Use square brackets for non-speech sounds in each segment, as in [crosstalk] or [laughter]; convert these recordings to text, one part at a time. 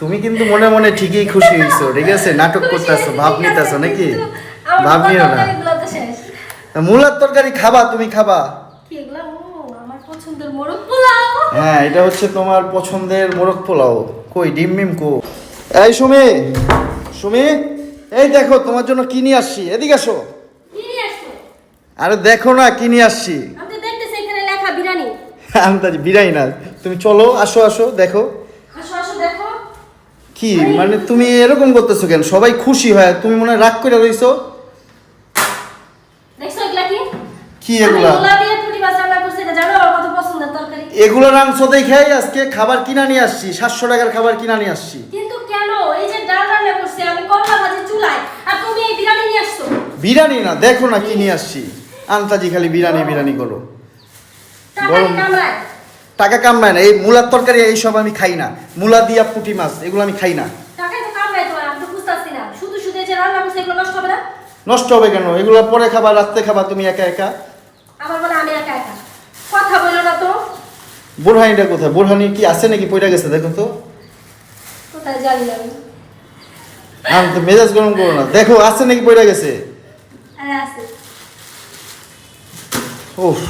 তুমি কিন্তু মনে মনে ঠিকই খুশি হইছো ঠিক আছে? নাটক করতেছো ভাব নিতেছো নাকি? ভাব নিও না। মূলার তরকারি খাবা তুমি খাবা? হ্যাঁ এটা হচ্ছে তোমার পছন্দের মোরগ পোলাও। কই ডিম মিম কো? এই সুমি সুমি এই দেখো তোমার জন্য কি নিয়ে আসছি? এদিকে আসো? আরে দেখো না কি নিয়ে আসছি? আমি তো বিরিয়ানি না। তুমি চলো আসো আসো দেখো। কি? মানে তুমি এরকম করতেছো কেন? সবাই খুশি হয় তুমি মনে রাগ করে রইছো? কি? এগুলা? এগুলো রাংস দেখাই আজকে খাবার কিনা নিয়ে আসছি সাতশো টাকার খাবার কিনা নিয়ে আসছি। কিন্তু কেন? এই যে ডাল রান্না করছি আমি করলা ভাজি চুলায় আর তুমি এই বিরিয়ানি নিয়ে আসছো। বিরিয়ানি না দেখো না কি নিয়ে আসছি। আন্তাজি খালি বিরিয়ানি বিরিয়ানি করো। গরম- টাকা কামায় না এই মূলার তরকারি এইসব আমি খাই না। মূলা দিয়া পুঁটি মাছ এগুলো আমি খাই না। কামড়ায় এই নষ্ট হবে কেন? এগুলো পরে খাবার রাত্রে খাবা তুমি একা একা? আমার হয় আমি একা একা। কথা বলো না তো। বোরহানিটা কোথায়? বোরহানি কি আছে নাকি? পয়টা গেছে দেখো তো। কোথায় জানি না আমি। তো মেজাজ গরম করো না। দেখো আছে নাকি? পয়টা গেছে? হ্যাঁ আছে। উফ।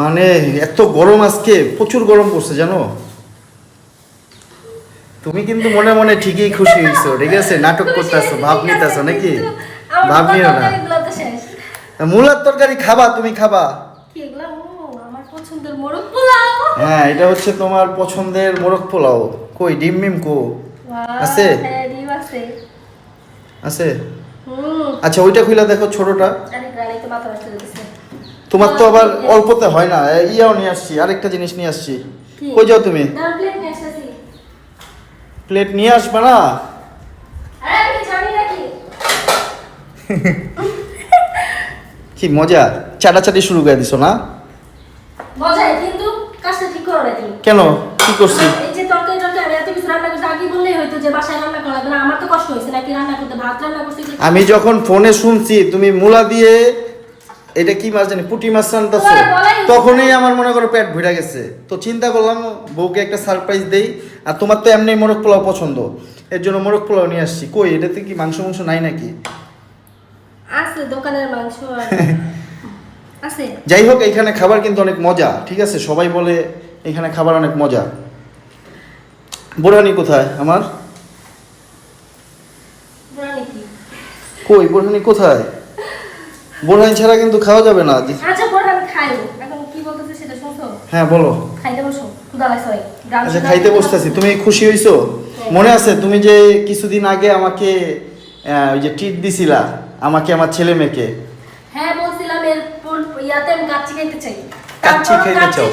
মানে এত গরম আজকে প্রচুর গরম পড়ছে জানো? তুমি কিন্তু মনে মনে ঠিকই খুশি হইছো ঠিক আছে? নাটক করতেছো ভাব নিতেছো নাকি? ভাব নিও না। মূলার তরকারি খাবা তুমি খাবা। হ্যাঁ এটা হচ্ছে তোমার পছন্দের মোরগ পোলাও। কই ডিম মিম কো? আছে? হ্যাঁ, আছে। আছে? আচ্ছা ওইটা খুইলা দেখো ছোটটা। তোমার তো আবার অল্পতে হয় না। ইয়াও নিয়ে আসছি আরেকটা জিনিস নিয়ে আসছি? কই যাও তুমি। প্লেট নিয়ে আসবে না? কি মজা? চাটাচাটি শুরু করে দিছো না? মজাই, কিন্তু কাজটা ঠিক করো না তুমি। কেন? কি করছি? এই যে তরকারি আমি এত কিছু রান্না করছি, আগে বললেই হয়তো যে বাসায় রান্না করা না। আমার তো কষ্ট হয়েছে নাকি রান্না করতে, ভাত রান্না করছি কি- আমি যখন ফোনে শুনছি তুমি মূলা দিয়ে এটা কি মাছ জানি? পুঁটি মাছ উচিত। তখনই আমার মনে করো পেট ভরে গেছে। তো চিন্তা করলাম বউকে একটা সারপ্রাইজ দেই। আর তোমার তো এমনি মোরগ পোলাও পছন্দ। এর জন্য মোরগ পোলাও নিয়ে আসছি। কই এটাতে কি মাংস মাংস নাই নাকি? আছে দোকানের মাংস [laughs] আছে। যাই হোক এখানে খাবার কিন্তু অনেক মজা। ঠিক আছে সবাই বলে এখানে খাবার অনেক মজা। বোরহানি কোথায় আমার? বুড়ানি কি? কই বোরহানি কোথায়? বোরহানি ছাড়া কিন্তু খাওয়া যাবে না আচ্ছা পরে আমি খাই এখন কি বলতেছে সেটা শুনছো? হ্যাঁ বলো। খাইতে বসো ক্ষুধা লাগছে। আচ্ছা খাইতে বসতেছি। তুমি খুশি হইছো? মনে আছে তুমি যে কিছুদিন আগে আমাকে ওই যে ট্রিট দিছিলা আমাকে আমার ছেলে মেয়েকে? হ্যাঁ বলছিলাম এর ইয়াতে আমি কাচ্চি খাইতে চাই। কাচ্চি খাইতে চাও?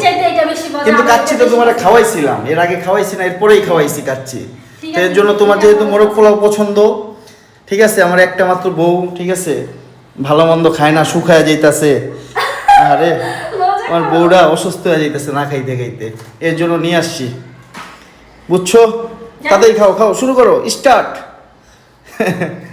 কিন্তু কাচ্চি তো তোমার খাওয়াইছিলাম। এর আগে খাওয়াইছি না এরপরেই খাওয়াইছি কাচ্চি। তো এর জন্য তোমার যেহেতু। মোরগ পোলাও পছন্দ ঠিক আছে আমার একটা মাত্র বউ ঠিক আছে ভালো মন্দ খায় না শুকায় যাইতাছে। আরে আমার বউরা অসুস্থ হয়ে যাইতেছে না খাইতে খাইতে। এর জন্য নিয়ে আসছি। বুঝছ? তাতেই খাও খাও শুরু করো স্টার্ট। [laughs]